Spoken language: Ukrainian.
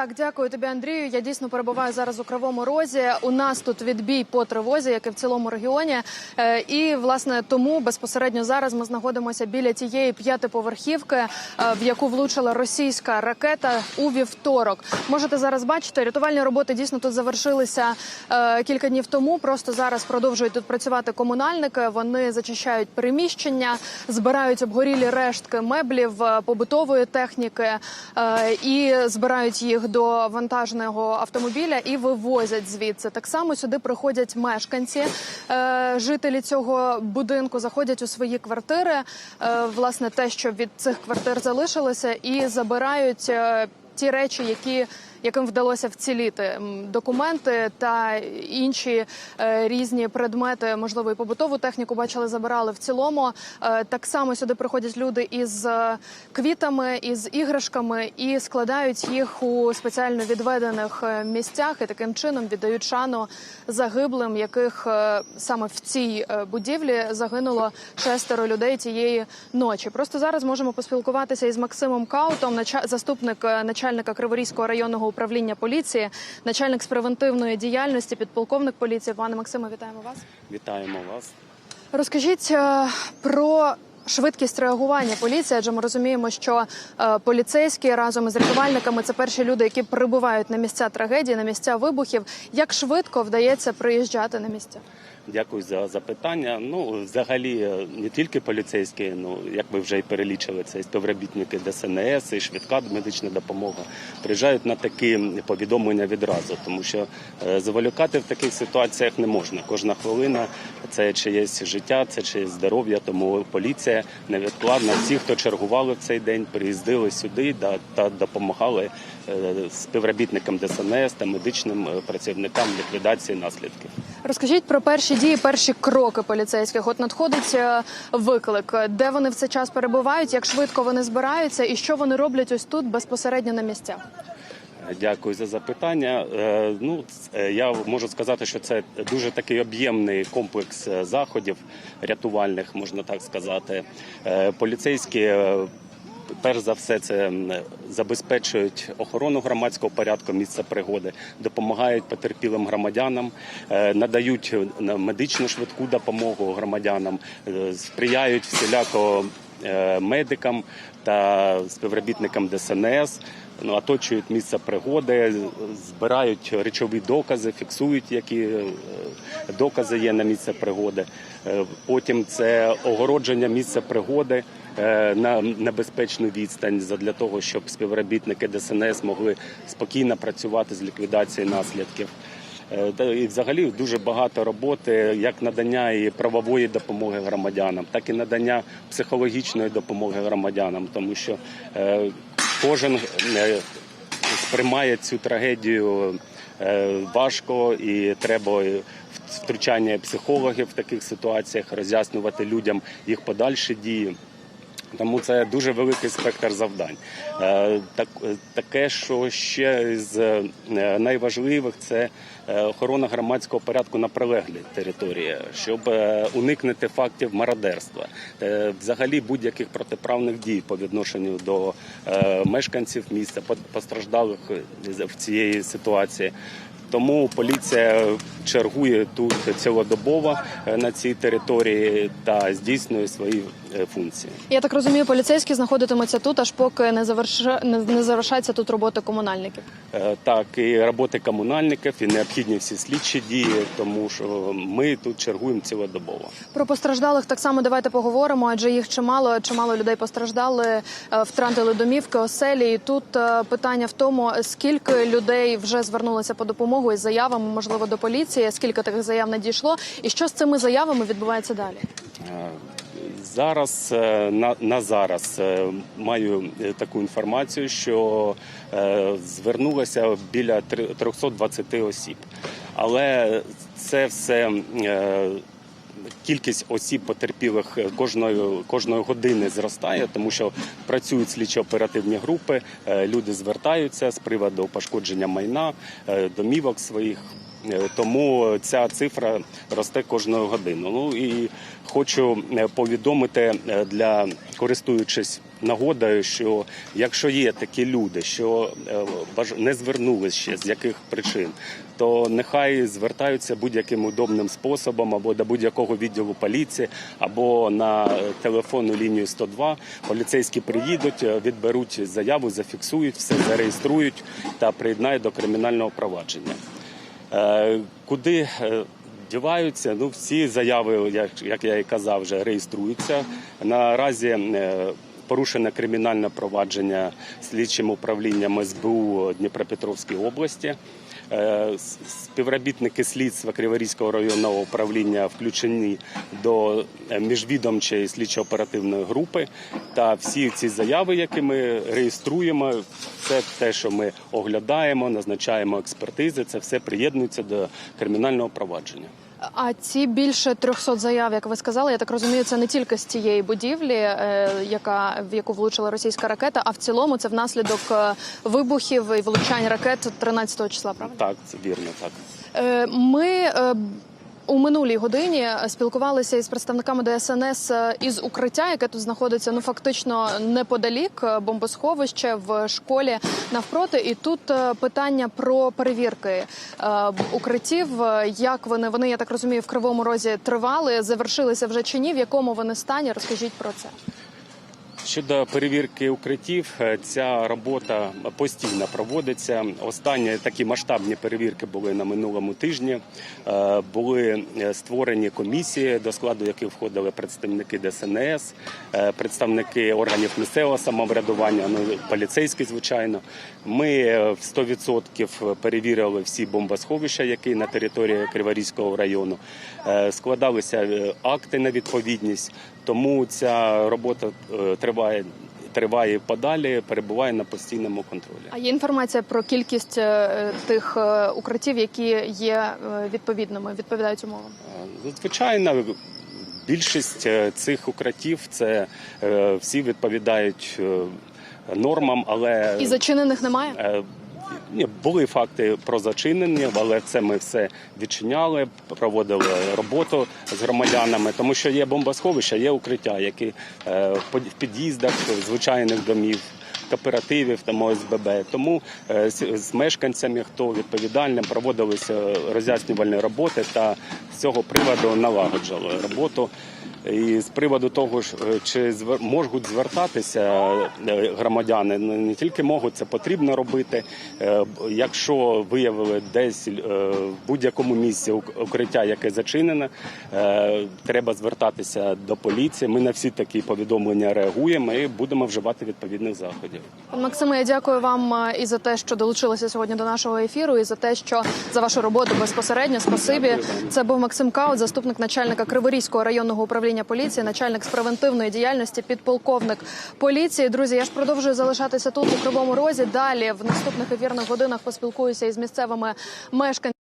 Так, дякую тобі, Андрію. Я дійсно перебуваю зараз у Кривому Розі. У нас тут відбій по тривозі, як і в цілому регіоні. Е, І власне тому безпосередньо зараз ми знаходимося біля тієї п'ятиповерхівки, е, в яку влучила російська ракета у вівторок. Можете зараз бачити, рятувальні роботи дійсно тут завершилися е, кілька днів тому. Просто зараз продовжують тут працювати комунальники. Вони зачищають приміщення, збирають обгорілі рештки меблів, побутової техніки і збирають їх до вантажного автомобіля і вивозять звідси. Так само сюди приходять мешканці, е, жителі цього будинку заходять у свої квартири. е, Власне, те, що від цих квартир залишилося, і забирають е, ті речі, які яким вдалося вціліти документи та інші е, різні предмети, можливо, і побутову техніку бачили, забирали в цілому. Е, так само сюди приходять люди із е, квітами, із іграшками і складають їх у спеціально відведених місцях, і таким чином віддають шану загиблим, яких саме в цій будівлі загинуло шестеро людей тієї ночі. Просто зараз можемо поспілкуватися із Максимом Каутом, заступник начальника Криворізького районного управління поліції, начальник з превентивної діяльності, підполковник поліції. Пане Максиме, вітаємо вас. Вітаємо вас. Розкажіть е, про швидкість реагування поліції, адже ми розуміємо, що е, поліцейські разом із рятувальниками це перші люди, які прибувають на місця трагедії, на місця вибухів. Як швидко вдається приїжджати на місця? Дякую за запитання. Ну, взагалі, е, не тільки поліцейські, ну як ви вже і перелічили, це і співробітники ДСНС, і швидка медична допомога приїжджають на такі повідомлення відразу, тому що е, заволікати в таких ситуаціях не можна. Кожна хвилина це чиєсь життя, це чиєсь здоров'я. Тому поліція невідкладно. Всі, хто чергували в цей день, приїздили сюди да, та допомагали е, співробітникам ДСНС та медичним працівникам ліквідації наслідків. Розкажіть про перші дії, перші кроки поліцейських. От надходить е, виклик, де вони в цей час перебувають, як швидко вони збираються, і що вони роблять ось тут безпосередньо на місцях. Дякую за запитання. Е, Ну, е, я можу сказати, що це дуже такий об'ємний комплекс заходів рятувальних, можна так сказати. Поліцейські. Перш за все, це забезпечують охорону громадського порядку місця пригоди, допомагають потерпілим громадянам, е, надають е, медичну швидку допомогу громадянам, е, сприяють всіляко медикам та співробітникам ДСНС. Ну, оточують місце пригоди, збирають речові докази, фіксують, які е, докази є на місце пригоди. Е, Потім це огородження місця пригоди е, на небезпечну відстань для того, щоб співробітники ДСНС могли спокійно працювати з ліквідації наслідків. Е, І взагалі дуже багато роботи, як надання і правової допомоги громадянам, так і надання психологічної допомоги громадянам, тому що е, кожен е, сприймає цю трагедію важко і треба втручання психологів в таких ситуаціях, роз'яснювати людям їх подальші дії. Тому це дуже великий спектр завдань. Е, Так, таке, що ще з е, найважливих, це е, охорона громадського порядку на прилеглій території, щоб е, уникнути фактів мародерства, е, взагалі будь-яких протиправних дій по відношенню до е, мешканців міста, по- постраждалих е, в цієї ситуації. Тому поліція чергує тут цілодобово е, на цій території та здійснює свої е, функції. Я так розумію, поліцейські знаходитимуться тут, аж поки не заверша... не завершаться тут роботи комунальників. Е, Так, і роботи комунальників, і необхідні всі слідчі дії, тому що ми тут чергуємо цілодобово. Про постраждалих так само давайте поговоримо, адже їх чимало, чимало людей постраждали, втратили домівки, оселі. І тут питання в тому, скільки людей вже звернулося по допомогу із заявами, можливо, до поліції, скільки таких заяв надійшло, і що з цими заявами відбувається далі. Е, Зараз е, на, на зараз е, маю таку інформацію, що звернулося біля 320 осіб, але це все. Е, Кількість осіб потерпілих кожної кожної години зростає, тому що працюють слідчо-оперативні групи. е, Люди звертаються з приводу пошкодження майна, е, домівок своїх. Е, Тому ця цифра росте кожну годину. Ну і хочу е, повідомити е, для користуючись нагодою, що якщо є такі люди, що не звернулись ще з яких причин, то нехай звертаються будь-яким удобним способом або до будь-якого відділу поліції, або на телефонну лінію 102. Поліцейські приїдуть, відберуть заяву, зафіксують все, зареєструють та приєднають до кримінального провадження. Е, Куди е, діваються? Ну, всі заяви, як, як я і казав, вже реєструються. Наразі е, порушене кримінальне провадження слідчим управлінням СБУ Дніпропетровської області. Е, Співробітники слідства Криворізького районного управління включені до е, міжвідомчої слідчо-оперативної групи. Та всі ці заяви, які ми реєструємо, це те, що ми оглядаємо, назначаємо експертизи, це все приєднується до кримінального провадження. А ці більше 300 заяв, як ви сказали, я так розумію, це не тільки з цієї будівлі, е, яка в яку влучила російська ракета, а в цілому це внаслідок е, вибухів і влучань ракет 13 числа. Правда? Так, це вірно, так. Е, Ми у минулій годині спілкувалися із представниками ДСНС е, із укриття, яке тут знаходиться ну фактично неподалік е, бомбосховище в школі навпроти. І тут е, питання про перевірки укриттів. Як вони вони, я так розумію, в кривому розі тривали, завершилися вже чи ні? В якому вони стані? Розкажіть про це. Щодо перевірки укриттів, е, ця робота постійно проводиться. Останні такі масштабні перевірки були на минулому тижні. Е, Були е, створені комісії, до складу яких входили представники ДСНС, представники органів місцевого самоврядування, ну поліцейські, звичайно. Ми в 100% перевірили всі бомбосховища, які на території Криворізького району. Складалися акти на відповідність. Тому ця робота е, триває, триває подалі, перебуває на постійному контролі. А є інформація про кількість е, тих е, укриттів, які є відповідними, відповідають умовам. Звичайно, більшість цих укриттів це всі відповідають нормам, але І зачинених немає. Ні, були факти про зачинення, але це ми все відчиняли, проводили роботу з громадянами, тому що є бомбосховища, є укриття, які е, в під'їздах звичайних домів. Кооперативів та ОСББ. Тому е, з, мешканцями, хто відповідальним, проводилися роз'яснювальні роботи та з цього приводу налагоджували роботу. І з приводу того, ж, е, чи можуть звертатися е, громадяни, ну, не тільки можуть, це потрібно робити. Якщо виявили десь в будь-якому місці укриття, яке зачинене, треба звертатися до поліції. Ми на всі такі повідомлення реагуємо і будемо вживати відповідних заходів. Максиме, я дякую вам е, і за те, що долучилися сьогодні до нашого ефіру, і за те, що за вашу роботу безпосередньо. Спасибі. Це був Максим Каут, заступник начальника Криворізького районного управління поліції, начальник з превентивної діяльності, підполковник поліції. Друзі, я ж продовжую залишатися тут у кривому розі. Далі в наступних ефірних годинах поспілкуюся із місцевими мешканцями.